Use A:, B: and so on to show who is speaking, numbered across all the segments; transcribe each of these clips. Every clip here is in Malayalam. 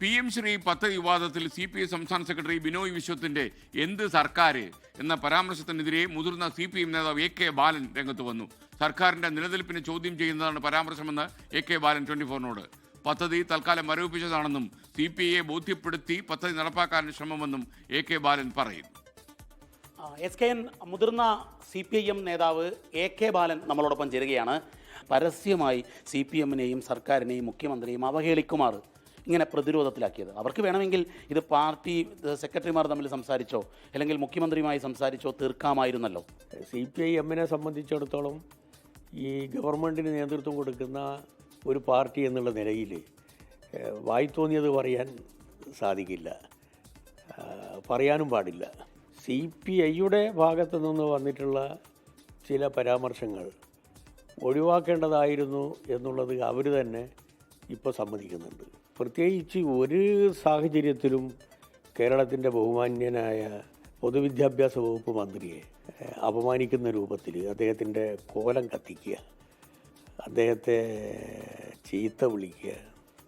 A: പി എം ശ്രീ പദ്ധതി വിവാദത്തിൽ സി പി ഐ സംസ്ഥാന സെക്രട്ടറി ബിനോയ് വിശ്വത്തിന്റെ എന്ത് സർക്കാർ എന്ന പരാമർശത്തിനെതിരെ മുതിർന്ന സി പി എം നേതാവ് എ കെ ബാലൻ രംഗത്ത് വന്നു. സർക്കാരിന്റെ നിലനിൽപ്പിനെ ചോദ്യം ചെയ്യുന്നതാണ് പരാമർശമെന്ന് എ കെ ബാലൻ ട്വന്റി ഫോറിനോട് പദ്ധതി തൽക്കാലം മരവിപ്പിച്ചതാണെന്നും സി പി ഐയെ ബോധ്യപ്പെടുത്തി പദ്ധതി നടപ്പാക്കാൻ ശ്രമമെന്നും എ കെ ബാലൻ പറയുന്നു.
B: എസ് കെ എൻ മുതിർന്ന സി പി ഐ എം നേതാവ് എ കെ ബാലൻ നമ്മളോടൊപ്പം ചേരുകയാണ്. പരസ്യമായി സി പി എമ്മിനെയും സർക്കാരിനെയും മുഖ്യമന്ത്രിയും അവഹേളിക്കുമാർ ഇങ്ങനെ പ്രതിരോധത്തിലാക്കിയത്. അവർക്ക് വേണമെങ്കിൽ ഇത് പാർട്ടി സെക്രട്ടറിമാർ തമ്മിൽ സംസാരിച്ചോ അല്ലെങ്കിൽ മുഖ്യമന്ത്രിയുമായി സംസാരിച്ചോ തീർക്കാമായിരുന്നല്ലോ.
C: സി പി ഐ എമ്മിനെ സംബന്ധിച്ചിടത്തോളം ഈ ഗവൺമെന്റിന് നേതൃത്വം കൊടുക്കുന്ന ഒരു പാർട്ടി എന്നുള്ള നിലയിൽ ഏഹ്, വായി തോന്നിയത് പറയാൻ സാധിക്കില്ല. പറയാനും പാടില്ല. സി പി ഐയുടെ ഭാഗത്തു നിന്ന് വന്നിട്ടുള്ള ചില പരാമർശങ്ങൾ ഒഴിവാക്കേണ്ടതായിരുന്നു എന്നുള്ളത് അവർ തന്നെ ഇപ്പോൾ സമ്മതിക്കുന്നുണ്ട്. പ്രത്യേകിച്ച് ഒരു സാഹചര്യത്തിലും കേരളത്തിന്റെ ബഹുമാന്യനായ പൊതുവിദ്യാഭ്യാസ വകുപ്പ് മന്ത്രിയെ അപമാനിക്കുന്ന രൂപത്തിൽ അദ്ദേഹത്തിന്റെ കോലം കത്തിക്കുക അദ്ദേഹത്തെ ചീത്ത വിളിക്കുക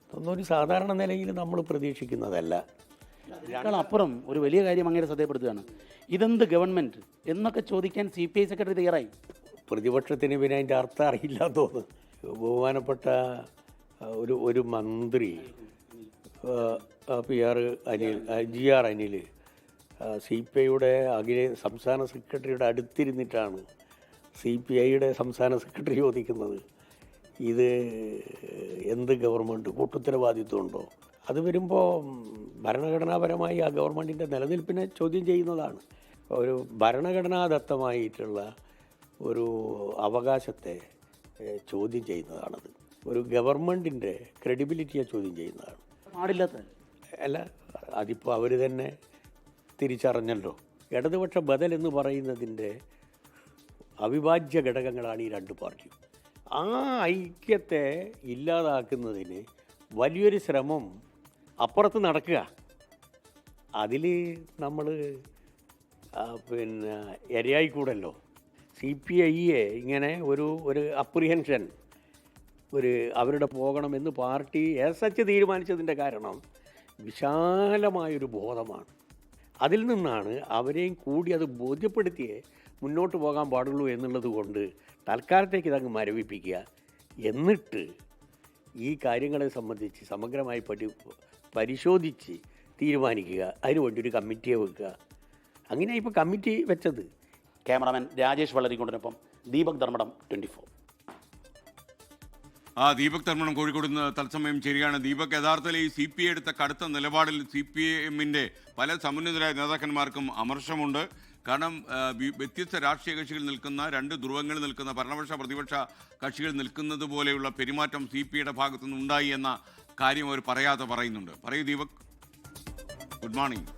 C: ഇതൊന്നും ഒരു സാധാരണ നിലയിൽ നമ്മൾ പ്രതീക്ഷിക്കുന്നതല്ല.
B: അപ്പുറം ഒരു വലിയ കാര്യം അങ്ങനെ ശ്രദ്ധയപ്പെടുത്തുകയാണ് ഇതെന്ത് ഗവൺമെന്റ് എന്നൊക്കെ ചോദിക്കാൻ സി പി ഐ സെക്രട്ടറി തയ്യാറായി?
C: പ്രതിപക്ഷത്തിന് പിന്നെ അതിന്റെ അർത്ഥം അറിയില്ല തോന്നുന്നു. ബഹുമാനപ്പെട്ട ഒരു ഒരു മന്ത്രി P R Anil G R Anil C P ഐയുടെ അഖില സംസ്ഥാന സെക്രട്ടറിയുടെ അടുത്തിരുന്നിട്ടാണ് സി പി ഐയുടെ സംസ്ഥാന സെക്രട്ടറി ചോദിക്കുന്നത്. ഇത് എന്ത് ഗവൺമെന്റ് കൂട്ടുത്തരവാദിത്വമുണ്ടോ അത് വരുമ്പോൾ ഭരണഘടനാപരമായി ആ ഗവൺമെന്റിന്റെ നിലനിൽപ്പിനെ ചോദ്യം ചെയ്യുന്നതാണ്. ഒരു ഭരണഘടനാദത്തമായിട്ടുള്ള ഒരു അവകാശത്തെ ചോദ്യം ചെയ്യുന്നതാണത്. ഒരു ഗവൺമെന്റിന്റെ ക്രെഡിബിലിറ്റിയെ ചോദ്യം ചെയ്യുന്നതാണ്.
B: പാടില്ലാത്ത
C: അല്ല അതിപ്പോൾ അവർ തന്നെ തിരിച്ചറിഞ്ഞല്ലോ. ഇടതുപക്ഷ ബദൽ എന്ന് പറയുന്നതിന്റെ അവിഭാജ്യ ഘടകങ്ങളാണ് ഈ രണ്ട് പാർട്ടിയും. ആ ഐക്യത്തെ ഇല്ലാതാക്കുന്നതിന് വലിയൊരു ശ്രമം അപ്പുറത്ത് നടക്കുക. അതിൽ നമ്മൾ പിന്നെ ഇരയായിക്കൂടല്ലോ. സി പി ഐയെ ഇങ്ങനെ ഒരു ഒരു അപ്രിഹെൻഷൻ ഒരു അവരുടെ പോകണമെന്ന് പാർട്ടി എസ് എച്ച് തീരുമാനിച്ചതിന്റെ കാരണം വിശാലമായൊരു ബോധമാണ്. അതിൽ നിന്നാണ് അവരെയും കൂടി അത് ബോധ്യപ്പെടുത്തിയേ മുന്നോട്ട് പോകാൻ പാടുള്ളൂ എന്നുള്ളത് കൊണ്ട് തൽക്കാലത്തേക്ക് ഇതങ്ങ് മരവിപ്പിക്കുക. എന്നിട്ട് ഈ കാര്യങ്ങളെ സംബന്ധിച്ച് സമഗ്രമായി പഠി പരിശോധിച്ച് തീരുമാനിക്കുക. അതിനുവേണ്ടി ഒരു കമ്മിറ്റിയെ വെക്കുക. അങ്ങനെ ഇപ്പോൾ കമ്മിറ്റി വെച്ചത്.
B: ക്യാമറാമാൻ രാജേഷ് വളരിക്കൊണ്ടിനൊപ്പം ദീപക് ധർമ്മടം ട്വന്റി ഫോർ.
A: ആ ദീപക് തർമ്മണം കോഴിക്കോട് നിന്ന് തത്സമയം ചേരുകയാണ്. ദീപക് യഥാർത്ഥത്തിൽ ഈ സി പി ഐ എടുത്ത കടുത്ത നിലപാടിൽ സി പി എമ്മിന്റെ പല സമുന്നതരായ നേതാക്കന്മാർക്കും അമർഷമുണ്ട്. കാരണം വ്യത്യസ്ത രാഷ്ട്രീയ കക്ഷികൾ നിൽക്കുന്ന രണ്ട് ധ്രുവങ്ങൾ നിൽക്കുന്ന ഭരണപക്ഷ പ്രതിപക്ഷ കക്ഷികൾ നിൽക്കുന്നത് പോലെയുള്ള പെരുമാറ്റം സി പി ഐയുടെ ഭാഗത്തുനിന്ന് ഉണ്ടായി എന്ന കാര്യം അവർ പറയാതെ പറയുന്നുണ്ട്. പറയൂ Deepak. Good morning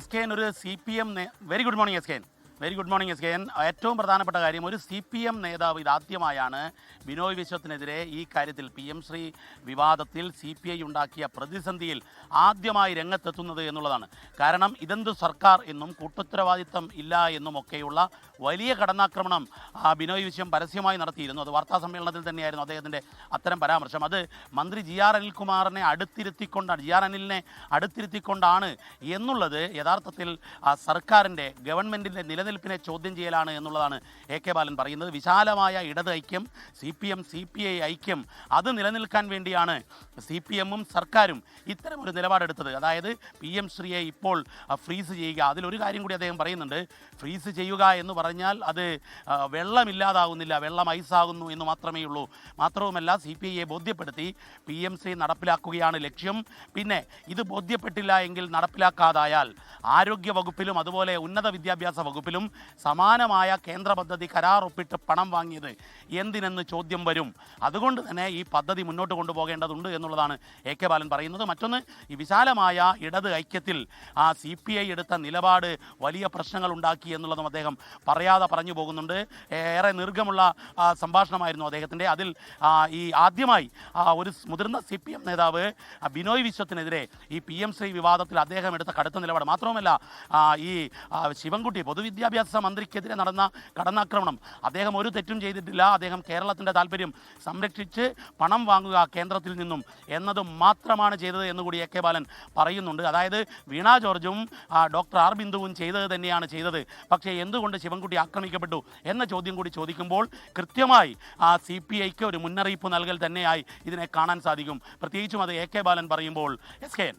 B: S K ഒരു C P M very good morning S K very good morning S K N ഏറ്റവും പ്രധാനപ്പെട്ട കാര്യം ഒരു സി പി എം നേതാവ് ഇതാദ്യമായാണ് ബിനോയ് വിശ്വത്തിനെതിരെ ഈ കാര്യത്തിൽ പി എം ശ്രീ വിവാദത്തിൽ സി പി ഐ ഉണ്ടാക്കിയ പ്രതിസന്ധിയിൽ ആദ്യമായി രംഗത്തെത്തുന്നത് എന്നുള്ളതാണ്. കാരണം ഇതെന്ത് സർക്കാർ എന്നും കൂട്ടുത്തരവാദിത്തം ഇല്ല എന്നും ഒക്കെയുള്ള വലിയ കടന്നാക്രമണം ബിനോയ് വിശ്വം പരസ്യമായി നടത്തിയിരുന്നു. അത് വാർത്താ സമ്മേളനത്തിൽ തന്നെയായിരുന്നു അദ്ദേഹത്തിന്റെ അത്തരം പരാമർശം. അത് മന്ത്രി ജി ആർ അനിൽകുമാറിനെ അടുത്തിരുത്തിക്കൊണ്ടാണ് ജി ആർ അനിലിനെ അടുത്തിരുത്തിക്കൊണ്ടാണ് എന്നുള്ളത് യഥാർത്ഥത്തിൽ സർക്കാരിന്റെ ഗവൺമെന്റിന്റെ നിലനിൽപ്പിനെ ചോദ്യം ചെയ്യലാണ് എന്നുള്ളതാണ് എ കെ ബാലൻ പറയുന്നത്. വിശാലമായ ഇടത് ഐക്യം C P M C P I ഐക്യം അത് നിലനിൽക്കാൻ വേണ്ടിയാണ് സി പി എമ്മും സർക്കാരും ഇത്തരമൊരു നിലപാടെടുത്തത്. അതായത് പി എം ശ്രീയെ ഇപ്പോൾ ഫ്രീസ് ചെയ്യുക. അതിലൊരു കാര്യം കൂടി അദ്ദേഹം പറയുന്നുണ്ട്. ഫ്രീസ് ചെയ്യുക എന്ന് പറഞ്ഞാൽ അത് വെള്ളമില്ലാതാകുന്നില്ല വെള്ളം ഐസാകുന്നു എന്ന് മാത്രമേ ഉള്ളൂ. മാത്രവുമല്ല സി പി ഐയെ ബോധ്യപ്പെടുത്തി പി എം സി നടപ്പിലാക്കുകയാണ് ലക്ഷ്യം. പിന്നെ ഇത് ബോധ്യപ്പെട്ടില്ല എങ്കിൽ നടപ്പിലാക്കാതായാൽ ആരോഗ്യ വകുപ്പിലും അതുപോലെ ഉന്നത വിദ്യാഭ്യാസ വകുപ്പിലും സമാനമായ കേന്ദ്ര പദ്ധതി കരാർ ഒപ്പിട്ട് പണം വാങ്ങിയത് എന്തിനെന്ന് ചോദ്യം വരും. അതുകൊണ്ട് തന്നെ ഈ പദ്ധതി മുന്നോട്ട് കൊണ്ടുപോകേണ്ടതുണ്ട് എന്നുള്ളതാണ് എ കെ ബാലൻ പറയുന്നത്. മറ്റൊന്ന് ഈ വിശാലമായ ഇടത് ഐക്യത്തിൽ ആ സി പി ഐ എടുത്ത നിലപാട് വലിയ പ്രശ്നങ്ങൾ ഉണ്ടാക്കി എന്നുള്ളതും അദ്ദേഹം പറയാതെ പറഞ്ഞു പോകുന്നുണ്ട്. ഏറെ നിർഗമുള്ള സംഭാഷണമായിരുന്നു അദ്ദേഹത്തിന്റെ അതിൽ ഈ ആദ്യമായി ഒരു മുതിർന്ന സി പി എം നേതാവ് ബിനോയ് വിശ്വത്തിനെതിരെ ഈ പി എം ശ്രീ വിവാദത്തിൽ അദ്ദേഹം എടുത്ത കടുത്ത നിലപാട്. മാത്രവുമല്ല ഈ ശിവൻകുട്ടി പൊതുവിദ്യാ വിദ്യാഭ്യാസ മന്ത്രിക്കെതിരെ നടന്ന കടന്നാക്രമണം. അദ്ദേഹം ഒരു തെറ്റും ചെയ്തിട്ടില്ല. അദ്ദേഹം കേരളത്തിന്റെ താല്പര്യം സംരക്ഷിച്ച് പണം വാങ്ങുക കേന്ദ്രത്തിൽ നിന്നും എന്നത് മാത്രമാണ് ചെയ്തത് എന്നുകൂടി എ കെ ബാലൻ പറയുന്നുണ്ട്. അതായത് വീണ ജോർജും ഡോക്ടർ ആർ ബിന്ദുവും ചെയ്തത് തന്നെയാണ് ചെയ്തത്. പക്ഷേ എന്തുകൊണ്ട് ശിവൻകുട്ടി ആക്രമിക്കപ്പെട്ടു എന്ന ചോദ്യം കൂടി ചോദിക്കുമ്പോൾ കൃത്യമായി ആ സി പി ഐക്ക് ഒരു മുന്നറിയിപ്പ് നൽകൽ തന്നെയായി ഇതിനെ കാണാൻ സാധിക്കും. പ്രത്യേകിച്ചും അത് എ കെ ബാലൻ പറയുമ്പോൾ. S K N.